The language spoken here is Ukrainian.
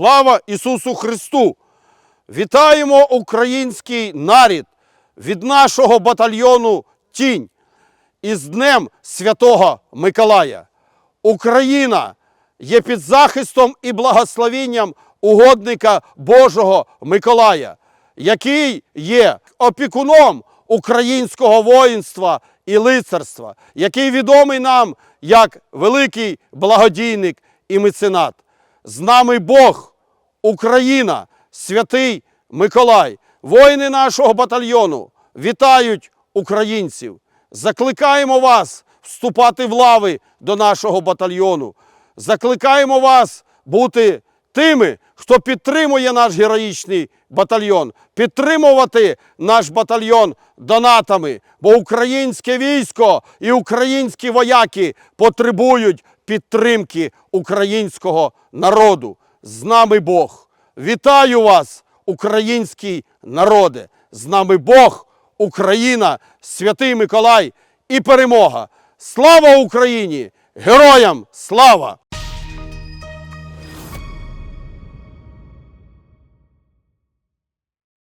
Слава Ісусу Христу! Вітаємо український нарід від нашого батальйону Тінь із Днем Святого Миколая. Україна є під захистом і благословінням угодника Божого Миколая, який є опікуном українського воїнства і лицарства, який відомий нам як великий благодійник і меценат. З нами Бог, Україна, святий Миколай, воїни нашого батальйону вітають українців. Закликаємо вас вступати в лави до нашого батальйону. Закликаємо вас бути тими, хто підтримує наш героїчний батальйон, підтримувати наш батальйон донатами, бо українське військо і українські вояки потребують підтримки українського народу. З нами Бог. Вітаю вас, український народе! З нами Бог, Україна, святий Миколай і перемога! Слава Україні! Героям слава!